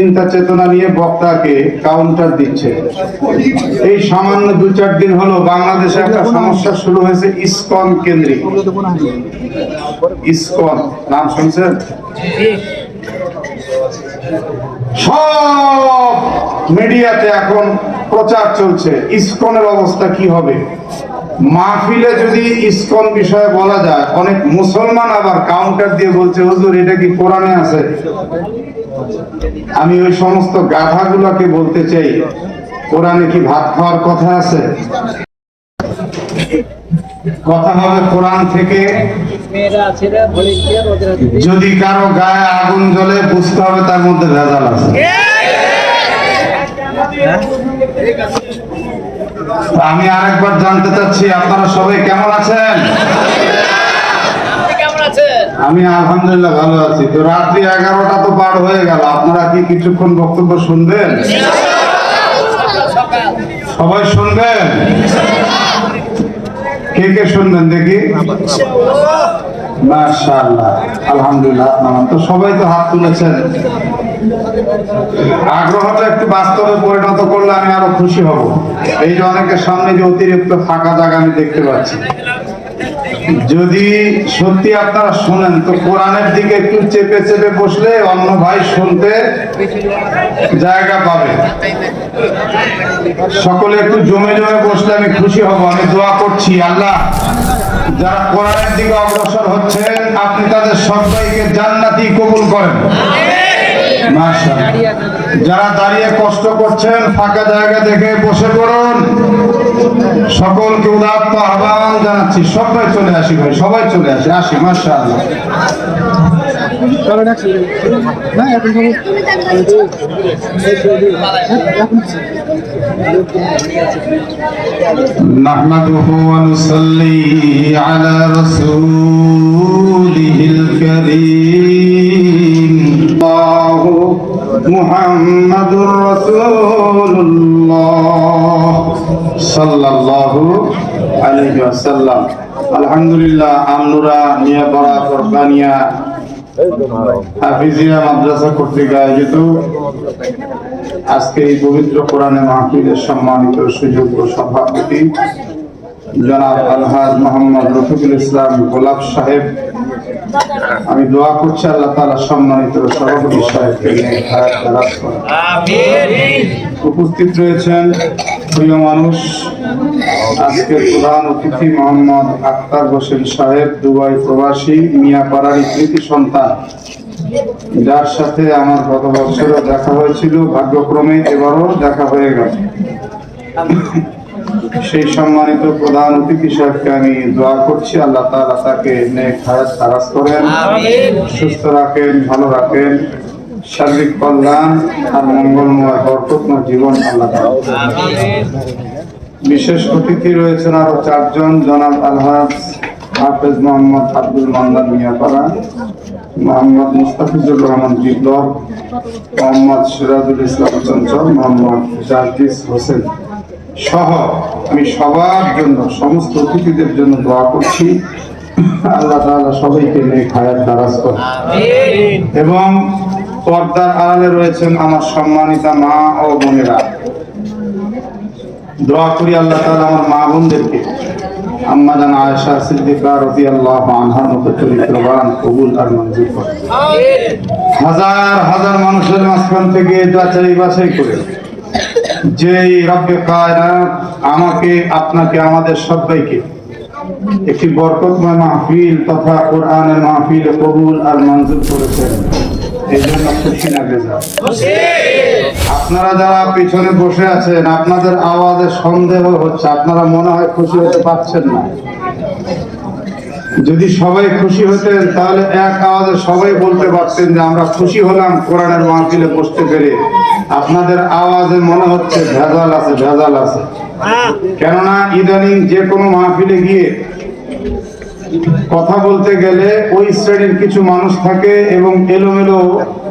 চিন্তা চেতনা নিয়ে বক্তাকে কাউন্টার দিচ্ছে। এই সামান্য দু চার দিন হলো বাংলাদেশে একটা সমস্যা শুরু হয়েছে ইসকন কেন্দ্রিক। ইসকন, নাম শুনছেন? সব মিডিয়াতে এখন প্রচার চলছে, ইসকনের অবস্থা কি হবে? মাহফিলে যদি ইসকন বিষয়ে বলা যায়, অনেক মুসলমান আবার কাউন্টার দিয়ে বলছে, হুজুর, এটা কি কোরআনে আছে? আমি ওই সমস্ত গাধাগুলোকে বলতে চাই, কোরআনে কি ভাত খাওয়ার কথা আছে? কথা হবে কোরআন থেকে। যদি কারও গায়ে আগুন জ্বলে, বুঝতে হবে তার মধ্যে ভেজাল আছে। আমি আরেকবার জানতে চাচ্ছি, আপনারা সবাই কেমন আছেন? আমি আলহামদুলিল্লাহ ভালো আছি। তো রাত্রি এগারোটা তো পার হয়ে গেল। আপনারা কি কিছুক্ষণ বক্তব্য শুনবেন? সবাই শুনবেন? কে কে শুনবেন দেখি? আলহামদুলিল্লাহ তো সবাই তো হাত তুলেছেন। আগ্রহটা একটু বাস্তবে পরিণত করলে আমি আরও খুশি হব। এই যে অনেকের সামনে যে অতিরিক্ত ফাঁকা জায়গা আমি দেখতে পাচ্ছি। যদি সত্যি আপনারা শুনেন, তো কোরআনের দিকে একটু চেপে চেপে বসলে অন্য ভাই শুনতে জায়গা পাবে সকলে একটু জমে জমে বসলে আমি খুশি হব, আমি দোয়া করছি, আল্লাহ যারা কোরআনের দিকে অগ্রসর হচ্ছেন, আপনি তাদের সবাইকে জান্নাতি কবুল করেন। যারা দাঁড়িয়ে কষ্ট করছেন ফাঁকা জায়গা দেখে বসে পড়ুন সকলকে উদাত্ত আহ্বান জানাচ্ছি সবাই চলে আসি ভাই সবাই চলে আসি আসি মাশাআল্লাহ نحمده ونصلي على رسوله الكريم الله محمد رسول الله صلى الله عليه وسلم الحمد لله আমনুরা নিয়াপাড়া কোরবানিয়া হাফিজিয়া মাদ্রাসা কর্তৃক আয়োজিত আজকে এই পবিত্র কোরআনে মাহফিলের সম্মানিত সুযোগ্য সভাপতি জনাব আলহাজ মোহাম্মদ রফিকুল ইসলাম গোলাপ সাহেব আমি দোয়া করছি আল্লাহ তাআলা সম্মানিত সভাপতি। উপস্থিত রয়েছেন প্রিয় মানুষ আজকের প্রধান অতিথি মোহাম্মদ আক্তার হোসেন সাহেব দুবাই প্রবাসী মিয়াপাড়ার কৃতি সন্তান। যার সাথে আমার গত বছরও দেখা হয়েছিল ভাগ্যক্রমে এবারও দেখা হয়ে গেল। সেই সম্মানিত প্রধান অতিথি সাহেবকে আমি দোয়া করছি। আল্লাহ তাআলা তাকে হায়াত করেন সুস্থ রাখেন ভালো রাখেন। শারীরিক কল্যাণ আর মঙ্গলময় বরকতময় জীবন আল্লাহ বিশেষ অতিথি রয়েছেন আরও চারজন জনাব আলহাজ হাফেজ মোহাম্মদ আব্দুল মান্দান মিয়াপাড়া মোহাম্মদ মুস্তাফিজুর রহমান বিপ্লব মোহাম্মদ সিরাজুল ইসলাম চঞ্চল মোহাম্মদ জার্জিস হোসেন। সহ আমি সবার জন্য সমস্ত অতিথিদের জন্য দোয়া করছি। আল্লাহ তাআলা সবাইকে নেক হায়াত দারাজ করেন এবং পর্দার আড়ালে রয়েছেন আমার সম্মানিতা মা ও বোনেরা। দোয়া করি আল্লাহ তাআলা আমার মা বোনদেরকে। আম্মা জান আয়েশা সিদ্দিকা রাদিয়াল্লাহু আনহার মতো চরিত্রবান কবুল আর মঞ্জুর করে। হাজার হাজার মানুষের মাঝখান থেকে যাচাই বাছাই করে যেই রব্বে কায়নাত আমাকে, আপনাকে, আমাদের সবাইকে একটি বরকতময় মাহফিল তথা কোরআনের মাহফিল কবুল আর মঞ্জুর করেছেন। এই জন্য আপনারা যারা পিছনে বসে আছেন, আপনাদের আওয়াজে সন্দেহ হচ্ছে, আপনারা মনে হয় খুশি হতে পারছেন না। যদি সবাই খুশি হতেন তাহলে এক আওয়াজে সবাই বলতে পারতেন যে আমরা খুশি হলাম কোরআনের মাহফিলে বসতে পেরে। আপনাদের আওয়াজে মনে হচ্ছে ভেজাল আছে ভেজাল আছে। কেননা ইদানিং যে কোনো মাহফিলে গিয়ে কথা বলতে গেলে ওই শ্রেণির কিছু মানুষ থাকে এবং এলোমেলো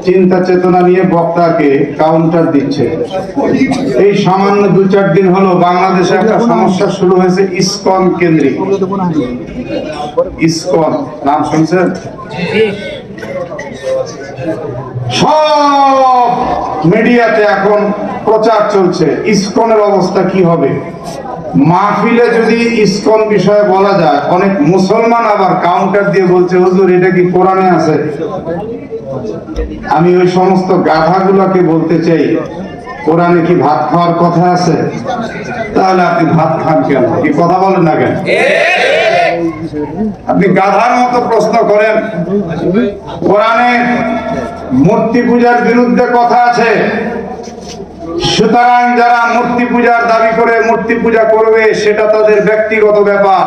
চিন্তা চেতনা নিয়ে বক্তাকে কাউন্টার দিচ্ছে। এই সামান্য দু চার দিন হলো বাংলাদেশে একটা সমস্যা শুরু হয়েছে ইসকন কেন্দ্রিক। ইসকন, নাম শুনছেন? সব মিডিয়াতে এখন প্রচার চলছে। ইসকনের অবস্থা কি হবে? মাহফিলে যদি ইসকন বিষয়ে বলা যায়, অনেক মুসলমান আবার কাউন্টার দিয়ে বলছে, হুজুর, এটা কি কোরআনে আছে? আমি ওই সমস্ত গাধাগুলোকে বলতে চাই, কোরআনে কি ভাত খাওয়ার কথা আছে? তাহলে আপনি ভাত খান কেন? কি কথা বলেন না কেন? আপনি গাধার মতো প্রশ্ন করেন, কোরআনে মূর্তি পূজার বিরুদ্ধে কথা আছে? সুতরাং যারা মূর্তি পূজার দাবি করে মূর্তি পূজা করবে, সেটা তাদের ব্যক্তিগত ব্যাপার।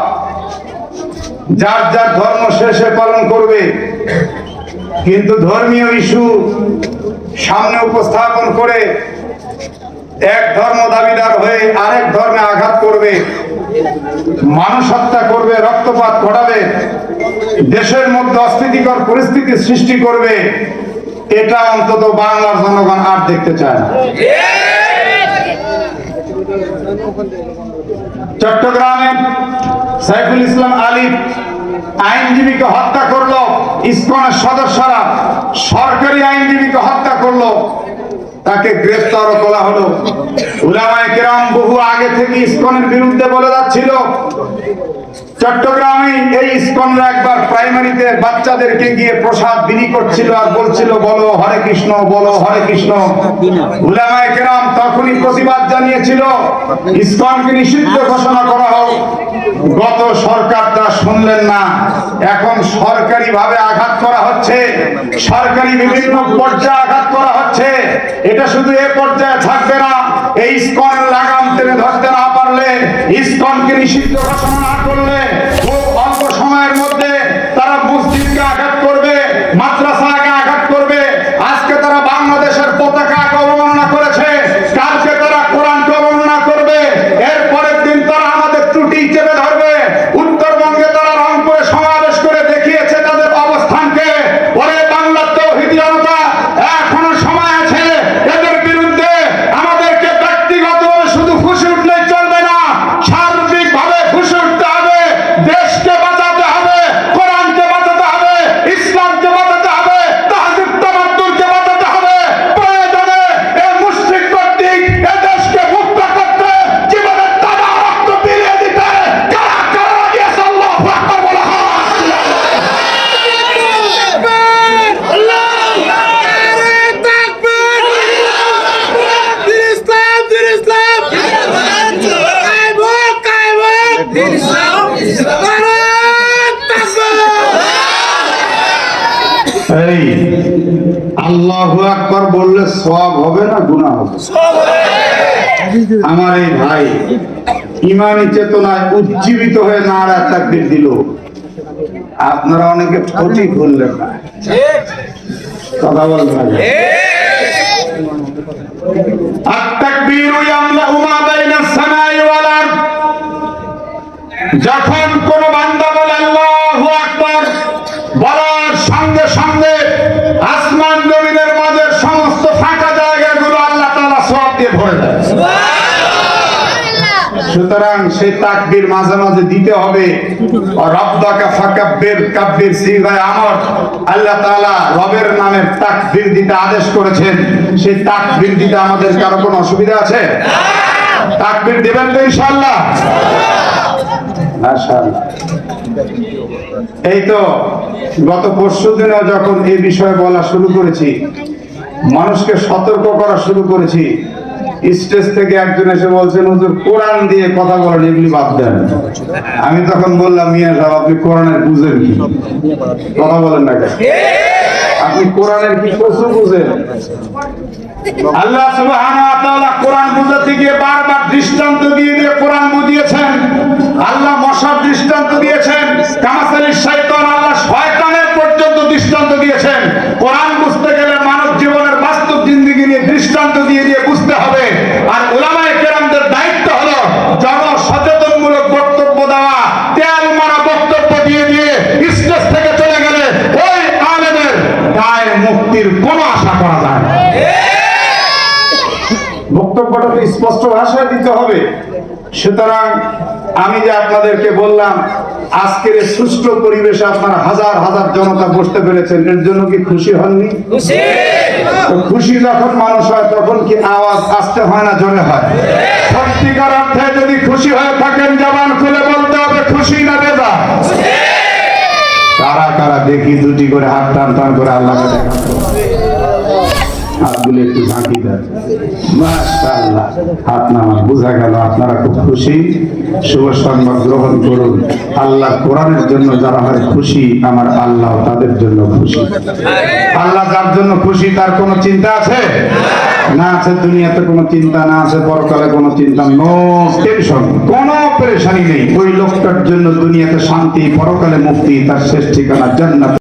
যার যার ধর্ম শেষে পালন করবে। কিন্তু ধর্মীয় ইস্যু সামনে উপস্থাপন করে এক ধর্ম দাবিদার হয়ে আরেক ধর্মে আঘাত করবে, মানুষ হত্যা করবে, রক্তপাত ঘটাবে, দেশের মধ্যে অস্থিতিকর পরিস্থিতি সৃষ্টি করবে এটা অন্তত বাংলার জনগণ আর দেখতে চায় না। চট্টগ্রামে সাইফুল ইসলাম আলী আইনজীবীকে হত্যা করল, ইসকনের সদস্যরা। সরকারি আইনজীবীকে হত্যা করল তাকে গ্রেফতার করা হলো। উলামায়ে কেরাম বহু আগে থেকে ইসকনের বিরুদ্ধে বলে যাচ্ছিল, চট্টগ্রামে এই ইসকনরা একবার প্রাইমারিতে বাচ্চাদেরকে গিয়ে প্রসাদ বিলি করছিল আর বলছিল, বলো, হরে কৃষ্ণ, বলো, হরে কৃষ্ণ। উলামায়ে কেরাম তখনই প্রতিবাদ জানিয়েছিল, ইসকনকে নিষিদ্ধ ঘোষণা করা হোক। গত সরকার তা শুনলেন না। এখন সরকারি ভাবে আঘাত করা হচ্ছে, সরকারি বিভিন্ন পর্যায়ে আঘাত করা হচ্ছে। এটা শুধু এ পর্যায়ে থাকবে না, এই স্কন লাগাম টেনে ধরতে না পারলে স্কনকে নিষিদ্ধ ঘোষণা না করলে সব হবে না গুণা হবে। আমার এই ভাই ইমানি চেতনায় উজ্জীবিত হয়ে নারা চাকরির দিল। আপনারা অনেকে ক্ষতি করলেন না। কথা বলবেন যখন কোন বান্দা বলে আল্লাহ আকবর, বলার সঙ্গে সঙ্গে সুতরাং সেই তাকবীর মাঝে মাঝে দিতে হবে। রব্বাকা ফাকাব্বির কাব্বির সিগায় আমর। আল্লাহ তাআলা রবের নামে তাকবীর দিতে আদেশ করেছেন। সেই তাকবীর দিতে আমাদের কারও কোনো অসুবিধা আছে? তাকবীর দিবেন তো ইনশাআল্লাহ। মাশাআল্লাহ। এই তো গত পরশু দিনে যখন এই বিষয়ে বলা শুরু করেছি, মানুষকে সতর্ক করা শুরু করেছি স্টেজ থেকে একজন এসে বলছেন, হুজুর, কোরআন দিয়ে কথা বলেন, এগুলি বাদ দেন। আমি তখন বললাম, মিয়া সাহেব, আপনি কোরআনের বুঝেন কি? কথা বলেন না? আপনি কোরআনের কি কসু বুঝেন? আল্লাহ সুবহানাহু ওয়া তাআলা কোরআন বুঝাতে গিয়ে বারবার দৃষ্টান্ত দিয়ে দিয়ে কোরআন বুঝিয়েছেন আল্লাহ মশার দৃষ্টান্ত দিয়েছেন কামাসালির শয়তান আল্লাহ শয়তানের পর্যন্ত দৃষ্টান্ত দিয়েছেন কোরআন বুঝতে গেলে মানব জীবনের বাস্তব জিন্দগি নিয়ে দৃষ্টান্ত দিয়ে দিয়ে বুঝতে হবে আর ওলামায়ে কেরামদের দায়িত্ব হলো জন সচেতনমূলক বক্তব্য দেওয়া তেল মারা বক্তব্য দিয়ে দিয়ে স্টেজ থেকে চলে গেলে ওই আলেমের গায়ের মুক্তির কোনো আশা করা যায় না। বক্তব্যটা তো স্পষ্ট ভাষায় দিতে হবে। সুতরাং আমি যে আপনাদেরকে বললাম আজকের সুষ্ঠু পরিবেশে আপনারা হাজার হাজার জনতা বসতে পেরেছেন এর জন্য কি খুশি হননি? খুশি! যখন মানুষ হয় তখন কি আওয়াজ আসতে হয় না জোরে হয়? সত্যিকার অর্থে যদি খুশি হয়ে থাকেন জবান খুলে বলতে হবে খুশি না বেজা কারা কারা দেখি দুটি করে হাত টান টান করে আল্লাহকে দেখাতো হাতগুলো একটু ঝাঁকি দেন। হাত নামা বোঝা গেল, আপনারা খুব খুশি। শুভ সংবাদ গ্রহণ করুন। আল্লাহ কোরআনের জন্য যারা হয় খুশি, আমার আল্লাহ তাদের জন্য খুশি। আল্লাহ যার জন্য খুশি, তার কোনো চিন্তা আছে? না আছে, দুনিয়াতে কোনো চিন্তা, না আছে, পরকালে কোনো চিন্তা, নো টেনশন, কোনো পেরেশানি নেই। ওই লোকটার জন্য দুনিয়াতে শান্তি, পরকালে মুক্তি, তার শেষ ঠিকানা জান্নাত।